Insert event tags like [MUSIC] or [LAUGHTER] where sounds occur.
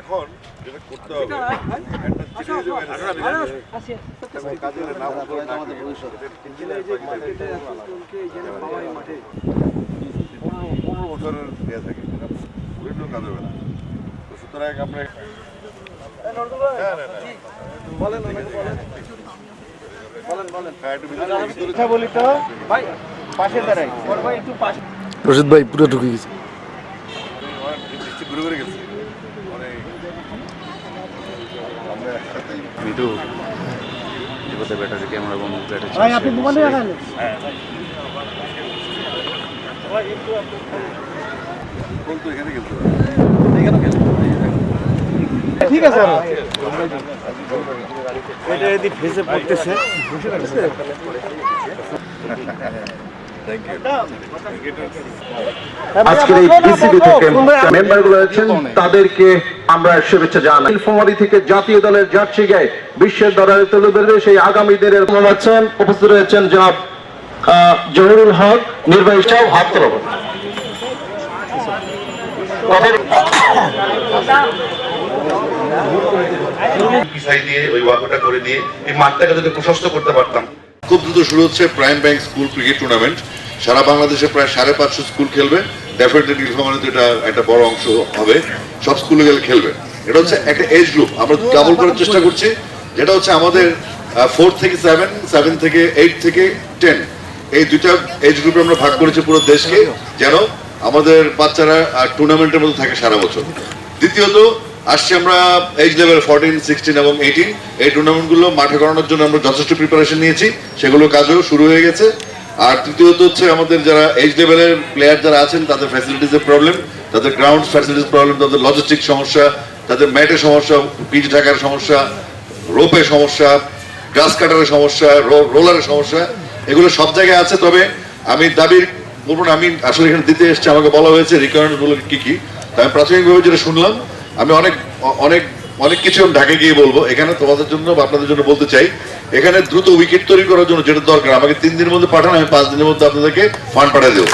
এখন যেটা করতে হবে একটা চিঠি দিতে হবে। কাজের নাম করে আমাদের পনেরো বছরের ইয়ে থাকে বিভিন্ন কাজ হবে না। তো সুতরাং আমরা ভাই। পাশে দাঁড়াই। ওর ভাই একটু পাশে রশিদ ভাই পুরো ঢুকে গেছে। ঘুরে গেছি অনেক আমরা একসাথেই মিঠু এবারে বেটা ক্যামেরা বন্ধ করে ভাই আপনি মোবাইলে রাখেন বলতো এখানে গেলতে ঠিক আছে এটা যদি ফেসে পড়তেছে। [LAUGHS] আজকের এই বিসিবি থেকে মেম্বারগুলো আছেন তাদেরকে আমরা শুভেচ্ছা জানাই। নীলফামারী থেকে জাতীয় দলের জার্সি গায়ে বিশ্বের দরবারে তুলে ধরবে সেই আগামী দিনের আছেন উপস্থিত রয়েছেন জনাব জহুরুল হক নির্বাহী সাহেব হাত তোলাবো দিয়ে ওই ওয়াকটা করে দিয়ে এই মাঠটাকে যদি প্রশস্ত করতে পারতাম খুব দ্রুত শুরু হচ্ছে prime bank school cricket tournament. সারা বাংলাদেশে প্রায় সাড়ে পাঁচশো স্কুল খেলবে। ডেফিনেটলি নীলফামারীতে এটা একটা বড় অংশ হবে। সব স্কুলে গেলে খেলবে। এটা হচ্ছে একটা এজ গ্রুপ আমরা ডাবল করার চেষ্টা করছি। যেটা হচ্ছে আমাদের ফোর থেকে সেভেন সেভেন থেকে এইট থেকে টেন এই দুইটা এজ গ্রুপে আমরা ভাগ করেছি পুরো দেশকে। যেন আমাদের বাচ্চারা টুর্নামেন্টের মধ্যে থাকে সারা বছর। দ্বিতীয়ত আসছে আমরা এজ লেভেল ফোরটিন সিক্সটিন এবং এইটিন এই টুর্নামেন্টগুলো মাঠে করানোর জন্য আমরা যথেষ্ট প্রিপারেশন নিয়েছি। সেগুলো কাজও শুরু হয়ে গেছে। আর তৃতীয়ত হচ্ছে আমাদের যারা এইচ লেভেলের প্লেয়ার যারা আছেন তাদের ফ্যাসিলিটিসের প্রবলেম তাদের গ্রাউন্ড ফ্যাসিলিটিস প্রবলেম তাদের লজিস্টিক সমস্যা তাদের ম্যাটের সমস্যা পিচ ঢাকার সমস্যা রোপের সমস্যা গ্রাস কাটারের সমস্যা রোলারের সমস্যা এগুলো সব জায়গায় আছে। তবে আমি দাবির বলব না, আমি আসলে এখানে দিতে এসেছি আমাকে বলা হয়েছে রিকোয়ারমেন্টগুলো কি কি তো আমি প্রাথমিকভাবে যেটা শুনলাম আমি অনেক অনেক অনেক কিছু আমি ঢাকে গিয়ে বলব। এখানে তোমাদের জন্য বা আপনাদের জন্য বলতে চাই, এখানে দ্রুত উইকেট তৈরি করার জন্য যেটা দরকার, আমাকে তিন দিনের মধ্যে পাঠান, আমি পাঁচ দিনের মধ্যে আপনাদেরকে ফান্ড পাঠিয়ে দেবো।